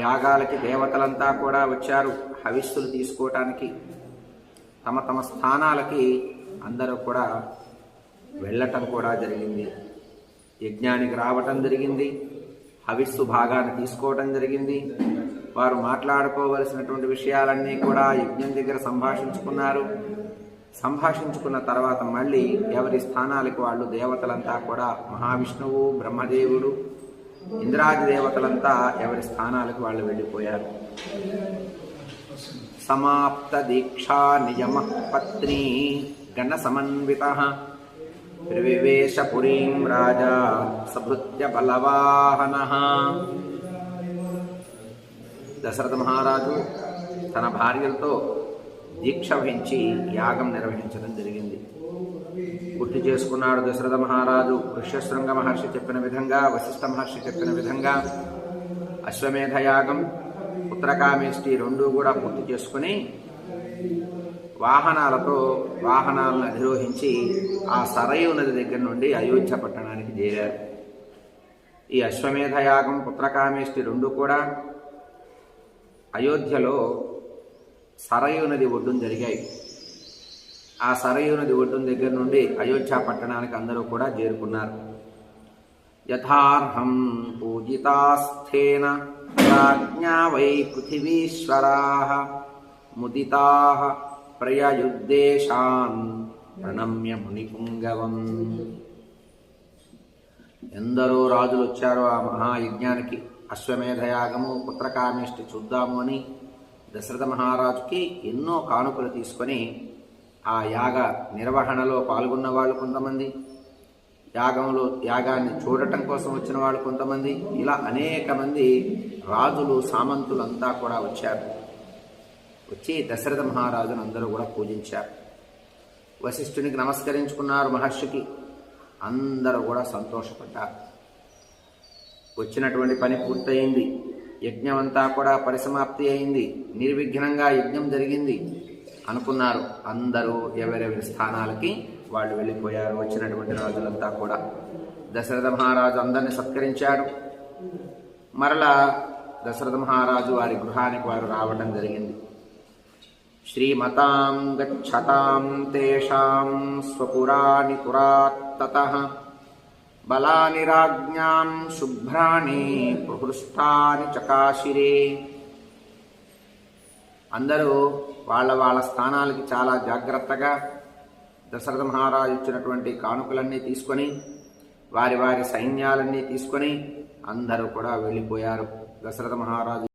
యాగాలకి దేవతలంతా కూడా వచ్చారు. హవిస్సులు తీసుకోవటానికి తమ తమ స్థానాలకి అందరూ కూడా వెళ్ళటం కూడా జరిగింది. యజ్ఞానికి రావటం జరిగింది. హవిస్సు భాగాన్ని తీసుకోవటం జరిగింది. వారు మాట్లాడుకోవలసినటువంటి విషయాలన్నీ కూడా యజ్ఞం దగ్గర సంభాషించుకున్నారు. సంభాషించుకున్న తర్వాత మళ్ళీ ఎవరి స్థానాలకు వాళ్ళు దేవతలంతా కూడా మహావిష్ణువు బ్రహ్మదేవుడు ఇంద్రాది దేవతలంతా ఎవరి స్థానాలకు వాళ్ళు వెళ్ళిపోయారు? సమాప్త దీక్షా నియమ పత్ని గణ సమన్విత త్రివివేశపురీం రాజా సభృత్య బలవాహన. దశరథ మహారాజు తన భార్యలతో దీక్ష వహించి యాగం నిర్వహించడం జరిగింది. గుర్తు చేసుకున్నాడు దశరథ మహారాజు. ఋష్యశృంగ మహర్షి చెప్పిన విధంగా వశిష్ఠ మహర్షి చెప్పిన విధంగా అశ్వమేధ యాగం పుత్రకామేష్టి రెండూ కూడా పూర్తి చేసుకుని వాహనాలతో వాహనాలను అధిరోహించి ఆ సరయు నది దగ్గర నుండి అయోధ్య పట్టణానికి చేరారు. ఈ అశ్వమేధ యాగం పుత్రకామేష్టి రెండు కూడా అయోధ్యలో సరయు నది ఒడ్డున జరిగాయి. ఆ సరయు నది ఒడ్డున దగ్గర నుండి అయోధ్య పట్టణానికి అందరూ కూడా చేరుకున్నారు. యథార్హం పూజితాస్థేన రాజ్ఞా వై పృథివీశ్వరా ముదితా ప్రయయుద్దేశాన్ ప్రణమ్య మునిపుంగవం. ఎందరో రాజులు వచ్చారో ఆ మహాయజ్ఞానికి అశ్వమేధయాగము పుత్రకామేష్టి చూద్దాము అని దశరథ మహారాజుకి ఎన్నో కానుకలు తీసుకొని ఆ యాగ నిర్వహణలో పాల్గొన్న వాళ్ళు కొంతమంది యాగంలో యాగాన్ని చూడటం కోసం వచ్చిన వాళ్ళు కొంతమంది ఇలా అనేక మంది రాజులు సామంతులంతా కూడా వచ్చారు. వచ్చి దశరథ మహారాజును అందరూ కూడా పూజించారు. వశిష్ఠునికి నమస్కరించుకున్నారు మహర్షికి. అందరూ కూడా సంతోషపడ్డారు. వచ్చినటువంటి పని పూర్తయింది. యజ్ఞం అంతా కూడా పరిసమాప్తి అయింది. నిర్విఘ్నంగా యజ్ఞం జరిగింది. అనుకున్నారు. అందరూ ఎవరెవరి స్థానాలకి వాళ్ళు వెళ్ళిపోయారు. వచ్చినటువంటి రాజులంతా కూడా. దశరథ మహారాజు అందరిని సత్కరించాడు. మరలా దశరథ మహారాజు వారి గృహానికి వారు రావడం జరిగింది. శ్రీమతాం గచ్చతాం తేషాం స్వపురాణి పురాత్తత బలాని రాజ్ఞాం శుభ్రాణి ప్రహృష్టాని చకాశిరే. అందరూ వాళ్ళ వాళ్ళ స్థానాలకి చాలా జాగ్రత్తగా దశరథ మహారాజు ఇచ్చినటువంటి కానుకలన్నీ తీసుకొని వారి వారి సైన్యాలన్నీ తీసుకొని అందరూ కూడా వెళ్ళిపోయారు. దశరథ మహారాజు